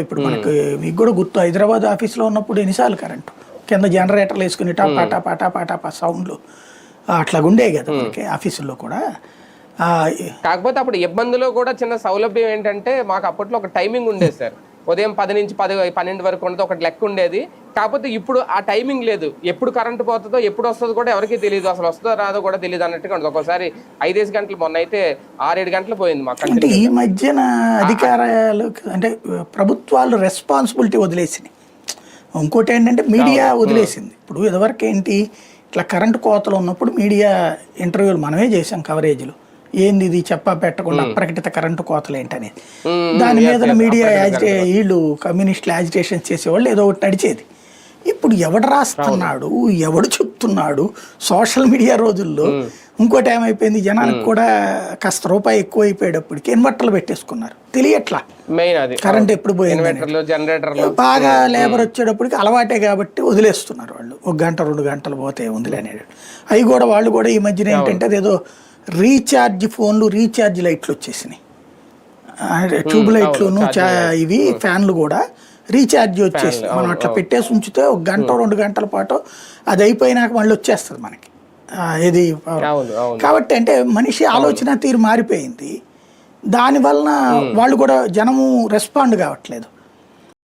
ఇప్పుడు మనకు మీకు కూడా గుర్తు హైదరాబాద్ ఆఫీస్లో ఉన్నప్పుడు ఎన్నిసార్లు కరెంటు కింద జనరేటర్లు వేసుకుని టపా టపా టపా టపా సౌండ్లు అట్లా ఉండేవి కదా మనకి ఆఫీసుల్లో కూడా. కాకపోతే అప్పుడు ఇబ్బందులు కూడా చిన్న సౌలభ్యం ఏంటంటే మాకు అప్పట్లో ఒక టైమింగ్ ఉండేది సార్ ఉదయం పది నుంచి పది పన్నెండు వరకు ఉండదు ఒక లెక్క ఉండేది. కాకపోతే ఇప్పుడు ఆ టైమింగ్ లేదు. ఎప్పుడు కరెంట్ పోతుందో ఎప్పుడు వస్తుందో కూడా ఎవరికీ తెలియదు అసలు వస్తుందో రాదో కూడా తెలియదు అన్నట్టుగా ఉంటుంది ఒక్కోసారి ఐదేసి గంటలు మొన్న అయితే ఆరేడు గంటలు పోయింది మాకు అంటే ఈ మధ్యన అధికారాలు అంటే ప్రభుత్వాలు రెస్పాన్సిబిలిటీ వదిలేసినాయి. ఇంకోటి ఏంటంటే మీడియా వదిలేసింది. ఇప్పుడు ఇదివరకు ఏంటి ఇట్లా కరెంటు కోతలు ఉన్నప్పుడు మీడియా ఇంటర్వ్యూలు మనమే చేసాం కవరేజ్లు ఏంది ఇది చెప్పా పెట్టకుండా అప్రకటిత కరెంటు కోతలు ఏంటనేది. దాని మీద మీడియా యాజిటే వీళ్ళు కమ్యూనిస్టులు యాజిటేషన్ చేసేవాళ్ళు ఏదో ఒకటి నడిచేది. ఇప్పుడు ఎవడు రాస్తున్నాడు ఎవడు చెప్తున్నాడు సోషల్ మీడియా రోజుల్లో ఇంకోటి ఏమైపోయింది? జనానికి కూడా కాస్త రూపాయి ఎక్కువ అయిపోయేటప్పటికి ఇన్వర్టర్లు పెట్టేసుకున్నారు. తెలియట్లా. కరెంట్ ఎప్పుడు పోయింది బాగా లేబర్ వచ్చేటప్పటికి అలవాటే కాబట్టి వదిలేస్తున్నారు వాళ్ళు. ఒక గంట రెండు గంటలు పోతే ఉందిలే అనేది. అవి కూడా వాళ్ళు కూడా ఈ మధ్యన ఏంటంటే అదేదో రీఛార్జ్ ఫోన్లు రీఛార్జ్ లైట్లు వచ్చేసినాయి. అంటే ట్యూబ్ లైట్లును చా- ఇవి ఫ్యాన్లు కూడా రీఛార్జ్ వచ్చేసి మనం అట్లా పెట్టేసి ఉంచితే ఒక గంట రెండు గంటల పాటు అది అయిపోయినాక మళ్ళీ వచ్చేస్తుంది మనకి. ఇది కాబట్టి అంటే మనిషి ఆలోచన తీరు మారిపోయింది. దాని వలన వాళ్ళు కూడా జనము రెస్పాండ్ కావట్లేదు.